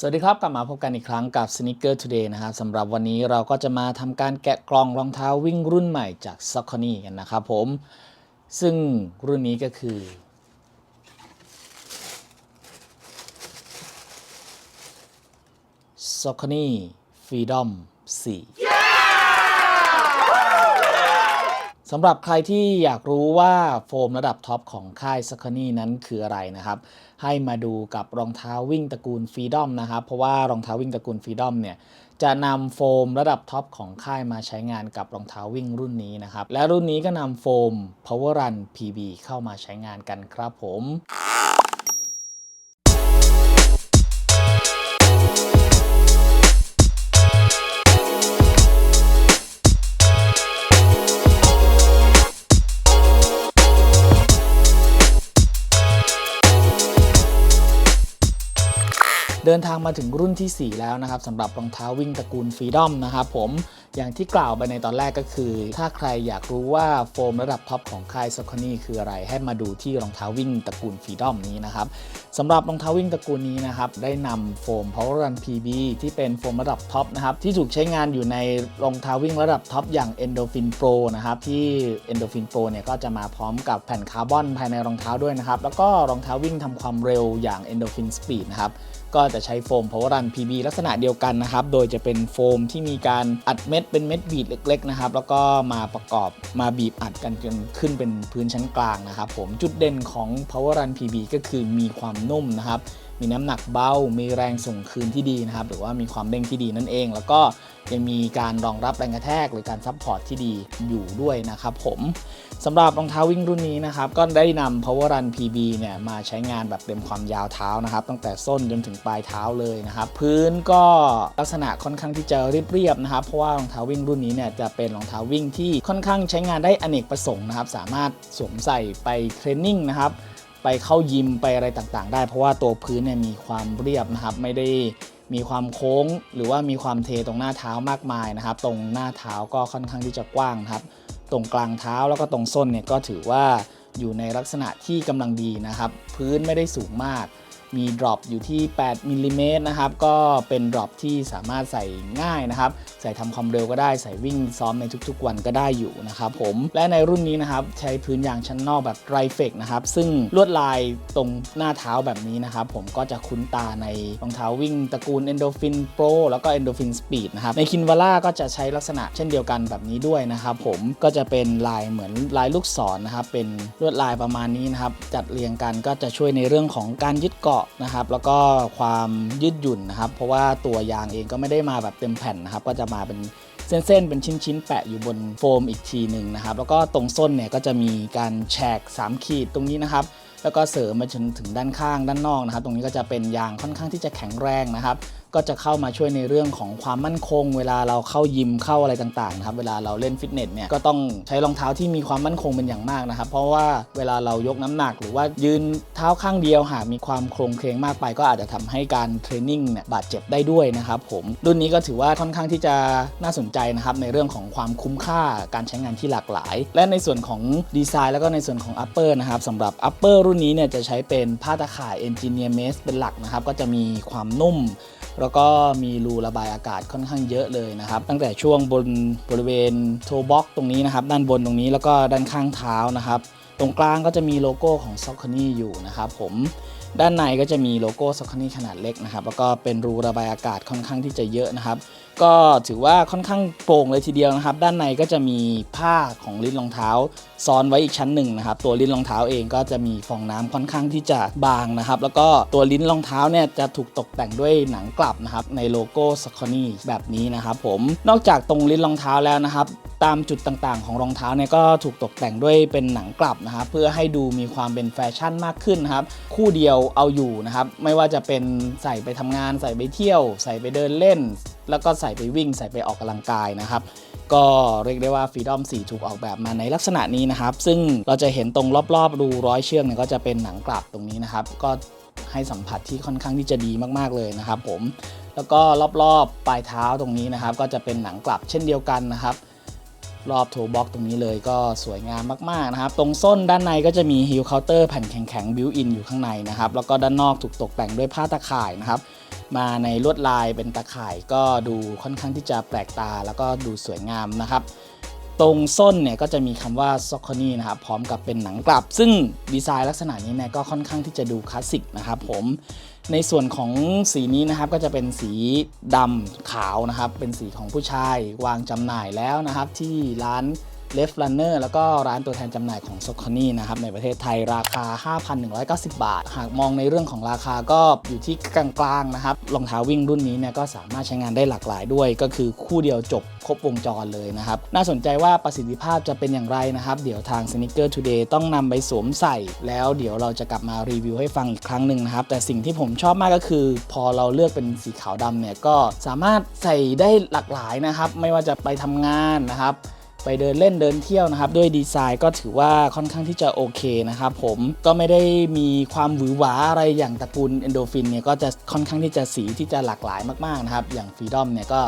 สวัสดีครับ กลับมาพบกันอีกครั้งกับ Sneaker Today นะครับสำหรับวันนี้เราก็จะมาทำการแกะกล่องรองเท้าวิ่งรุ่นใหม่จาก s o c o n y กันนะครับผม ซึ่งรุ่นนี้ก็คือ s o c o n y Freedom 4 สำหรับใครที่อยากรู้ว่าโฟมระดับท็อปของค่ายซัคนี่นั้นคืออะไรนะครับ ให้มาดูกับรองเท้าวิ่งตระกูลฟรีดอมนะครับ เพราะว่ารองเท้าวิ่งตระกูลฟรีดอมเนี่ยจะนำโฟมระดับท็อปของค่ายมาใช้งานกับรองเท้าวิ่งรุ่นนี้นะครับ และรุ่นนี้ก็นำโฟม Power Run PB เข้ามาใช้งานกันครับผม เดินทางมาถึงรุ่นทีสี่ 4 แล้วนะครับสำหรับรองเท้าวิ่งตระกูลฟรีดอมนะครับผม อย่างที่กล่าวไปในตอนแรกก็คือ ถ้าใครอยากรู้ว่าโฟมระดับท็อปของค่ายซ o คอนี่คืออะไร ให้มาดูที่รองเท้าวิ่งตระกูลฟีดอมนี้นะครับสำหรับรองเท้าวิ่งตระกูลนี้นะครับ ได้นำโฟม Power Run PB ที่เป็นโฟมระดับท็อปนะครับ ที่ถูกใช้งานอยู่ในรองเท้าวิ่งระดับท็อปอย่าง Endorphin Pro นะครับที่ Endorphin Pro เนี่ยก็จะมาพร้อมกับแผ่นคาร์บอนภายในรองเท้าด้วยนะครับ แล้วก็รองเท้าวิ่งทำความเร็วอย่าง Endorphin Speed นะครับก็จะใช้โฟม Power Run PB ลักษณะเดียวกันนะครับ โดยจะเป็นโฟมที่มีการอัดเม็ดเป็นเม็ดบีดเล็กๆนะครับแล้วก็มาประกอบมาบีบอัดกันจนขึ้นเป็นพื้นชั้นกลางนะครับผมจุดเด่นของ Power Run PB ก็คือมีความนุ่มนะครับ มีน้ำหนักเบา มีแรงส่งคืนที่ดีนะครับ หรือว่ามีความเด้งที่ดีนั่นเอง แล้วก็ยังมีการรองรับแรงกระแทกหรือการซัพพอร์ตที่ดีอยู่ด้วยนะครับผมสำหรับรองเท้าวิ่งรุ่นนี้นะครับ ก็ได้นำ Power Run PB เนี่ยมาใช้งานแบบเต็มความยาวเท้านะครับ ตั้งแต่ส้นจนถึงปลายเท้าเลยนะครับ พื้นก็ลักษณะค่อนข้างที่จะเรียบๆนะครับ เพราะว่ารองเท้าวิ่งรุ่นนี้เนี่ยจะเป็นรองเท้าวิ่งที่ค่อนข้างใช้งานได้อเนกประสงค์นะครับ สามารถสวมใส่ไปเทรนนิ่งนะครับ ไปเข้ายิมไปอะไรต่างๆ ได้ เพราะว่าตัวพื้นเนี่ยมีความเรียบนะครับ ไม่ได้มีความโค้ง หรือว่ามีความเทตรงหน้าเท้ามากมายนะครับ ตรงหน้าเท้าก็ค่อนข้างที่จะกว้างครับ ตรงกลางเท้าแล้วก็ตรงส้นเนี่ยก็ถือว่าอยู่ในลักษณะที่กำลังดีนะครับ พื้นไม่ได้สูงมาก มีดรอปอยู่ที่ 8มิลลิเมตรนะครับ ก็เป็นดรอปที่สามารถใส่ง่ายนะครับ ใส่ทำความเร็วก็ได้ ใส่วิ่งซ้อมในทุกๆ วันก็ได้อยู่นะครับผม และในรุ่นนี้นะครับ ใช้พื้นยางชั้นนอกแบบไรเฟกนะครับ ซึ่งลวดลายตรงหน้าเท้าแบบนี้นะครับ ผมก็จะคุ้นตาในรองเท้าวิ่งตระกูล Endorphin Pro แล้วก็ Endorphin Speed นะครับ ในคินวาร่าก็จะใช้ลักษณะเช่นเดียวกันแบบนี้ด้วยนะครับผม ก็จะเป็นลายเหมือนลายลูกศรนนะครับ เป็นลวดลายประมาณนี้นะครับ จัดเรียงกันก็จะช่วยในเรื่องของการยึดเกาะนะครับแล้วก็ความยืดหยุ่นนะครับ เพราะว่าตัวยางเองก็ไม่ได้มาแบบเต็มแผ่นนะครับ ก็จะมาเป็นเส้นๆ เป็นชิ้นๆ แปะอยู่บนโฟมอีกทีหนึ่งนะครับ แล้วก็ตรงส้นเนี่ยก็จะมีการแฉก 3 ขีดตรงนี้นะครับ แล้วก็เสริมมาจนถึงด้านข้างด้านนอกนะครับ ตรงนี้ก็จะเป็นยางค่อนข้างที่จะแข็งแรงนะครับ ก็จะเข้ามาช่วยในเรื่องของความมั่นคง เวลาเราเข้ายิมเข้าอะไรต่างๆนะครับเวลาเราเล่นฟิตเนสเนี่ยก็ต้องใช้รองเท้าที่มีความมั่นคงเป็นอย่างมากนะครับ เพราะว่าเวลาเรายกน้ำหนัก หรือว่ายืนเท้าข้างเดียวหากมีความโครงเคลงมากไป ก็อาจจะทำให้การเทรนนิ่งเนี่ยบาดเจ็บได้ด้วยนะครับผมรุ่นนี้ก็ถือว่าค่อนข้างที่จะน่าสนใจนะครับในเรื่องของความคุ้มค่าการใช้งานที่หลากหลาย และในส่วนของดีไซน์แล้วก็ในส่วนของ upper นะครับสำหรับ upper รุ่นนี้เนี่ยจะใช้เป็นผ้าตะข่าย Engineer Mesh เป็นหลักนะครับก็จะมีความนุ่ม แล้วก็มีรูระบายอากาศค่อนข้างเยอะเลยนะครับ ตั้งแต่ช่วงบนบริเวณโทบ็อกตรงนี้นะครับ ด้านบนตรงนี้แล้วก็ด้านข้างเท้านะครับ ตรงกลางก็จะมีโลโก้ของซัลคอนี่อยู่นะครับผมด้านในก็จะมีโลโก้ซัลคอนี่ขนาดเล็กนะครับ แล้วก็เป็นรูระบายอากาศค่อนข้างที่จะเยอะนะครับ ก็ถือว่าค่อนข้างโปร่งเลยทีเดียวนะครับ ด้านในก็จะมีผ้าของลิ้นรองเท้า ซ้อนไว้อีกชั้นหนึ่งนะครับ ตัวลิ้นรองเท้าเองก็จะมีฟองน้ำค่อนข้างที่จะบางนะครับ แล้วก็ตัวลิ้นรองเท้าเนี่ยจะถูกตกแต่งด้วยหนังกลับนะครับในโลโก้ s o c o n y แบบนี้นะครับผมนอกจากตรงลิ้นรองเท้าแล้วนะครับตามจุดต่างๆ ของรองเท้าเนี่ยก็ถูกตกแต่งด้วยเป็นหนังกลับนะครับเพื่อให้ดูมีความเป็นแฟชั่นมากขึ้นนะครับ คู่เดียวเอาอยู่นะครับ ไม่ว่าจะเป็นใส่ไปทำงาน ใส่ไปเที่ยว ใส่ไปเดินเล่น แล้วก็ใส่ไปวิ่งใส่ไปออกกำลังกายนะครับ ก็เรียกได้ว่า Freedom 4 ถูกออกแบบมาในลักษณะนี้นะครับ ซึ่งเราจะเห็นตรงรอบๆรูร้อยเชือกเนี่ยก็จะเป็นหนังกลับตรงนี้นะครับ ก็ให้สัมผัสที่ค่อนข้างที่จะดีมากๆเลยนะครับ ผม แล้วก็รอบๆปลายเท้าตรงนี้นะครับ ก็จะเป็นหนังกลับเช่นเดียวกันนะครับ รอบโทบ็อกตรงนี้เลยก็สวยงามมากๆนะครับ ตรงส้นด้านในก็จะมีฮิลเคาน์เตอร์แผ่นแข็งๆบิวอินอยู่ข้างในนะครับ แล้วก็ด้านนอกถูกตกแต่งด้วยผ้าตะข่ายนะครับ มาในลวดลายเป็นตะข่ายก็ดูค่อนข้างที่จะแปลกตาแล้วก็ดูสวยงามนะครับ ตรงส้นเนี่ยก็จะมีคำว่า s o c o n y นะครับพร้อมกับเป็นหนังกลับ ซึ่งดีไซน์ลักษณะนี้เนี่ยก็ค่อนข้างที่จะดูคลาสสิกนะครับผมในส่วนของสีนี้นะครับก็จะเป็นสีดำขาวนะครับ เป็นสีของผู้ชายวางจำหน่ายแล้วนะครับ ที่ร้าน Left Runner แล้วก็ร้านตัวแทนจำหน่ายของ s o c o n y นะครับในประเทศไทยราคา 5,190 บาท หากมองในเรื่องของราคาก็อยู่ที่กลางๆนะครับรองเท้าวิ่งรุ่นนี้เนี่ยก็สามารถใช้งานได้หลากหลายด้วย ก็คือคู่เดียวจบครบวงจรเลยนะครับ น่าสนใจว่าประสิทธิภาพจะเป็นอย่างไรนะครับ เดี๋ยวทาง Sneaker Today ต้องนำไปสวมใส่ แล้วเดี๋ยวเราจะกลับมารีวิวให้ฟังอีกครั้งหนึ่งนะครับ แต่สิ่งที่ผมชอบมากก็คือ พอเราเลือกเป็นสีขาวดำเนี่ยก็สามารถใส่ได้หลากหลายนะครับ ไม่ว่าจะไปทำงานนะครับ ไปเดินเล่นเดินเที่ยวนะครับ ด้วยดีไซน์ก็ถือว่าค่อนข้างที่จะโอเคนะครับผมก็ไม่ได้มีความหวือหวาอะไรอย่างตระกูลเอนโดฟินเนี่ยก็จะค่อนข้างที่จะสีที่จะหลากหลายมากๆนะครับ อย่างฟรีดอมเนี่ยก็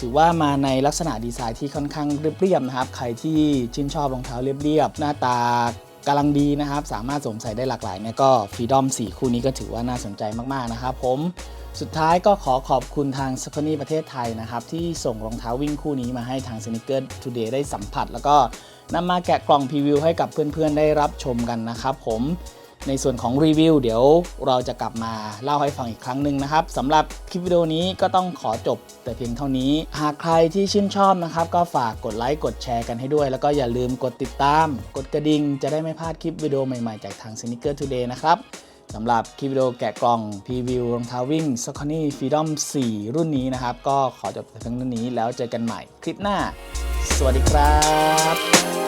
ถือว่ามาในลักษณะดีไซน์ที่ค่อนข้างเรียบๆนะครับ ใครที่ชื่นชอบรองเท้าเรียบๆหน้าตากำลังดีนะครับ สามารถสวมใส่ได้หลากหลายเนี่ยก็ฟรีดอม4คู่นี้ก็ถือว่าน่าสนใจมากๆนะครับผม สุดท้ายก็ขอขอบคุณทาง s o c o n y ประเทศไทยนะครับ ที่ส่งรองเท้าวิ่งคู่นี้มาให้ทาง Sneaker Today ได้สัมผัส แล้วก็นำมาแกะกล่องพรีวิวให้กับเพื่อนๆ ได้รับชมกันนะครับผมในส่วนของรีวิวเดี๋ยวเราจะกลับมาเล่าให้ฟังอีกครั้งหนึ่งนะครับสำหรับคลิปวิดีโอนี้ก็ต้องขอจบแต่เพียงเท่านี้ หากใครที่ชื่นชอบนะครับ ก็ฝากกดไลค์กดแชร์กันให้ด้วย แล้วก็อย่าลืมกดติดตาม กดกระดิ่งจะได้ไม่พลาดคลิปวิดีโอใหม่ๆ จากทาง Sneaker Today นะครับ สำหรับคลิปวิดีโอแกะกล่องพรีวิวรองเท้าวิ่ง s o c o n y Freedom 4 รุ่นนี้นะครับ ก็ขอจบเพียงเท่านี้แล้วเจอกันใหม่คลิปหน้า สวัสดีครับ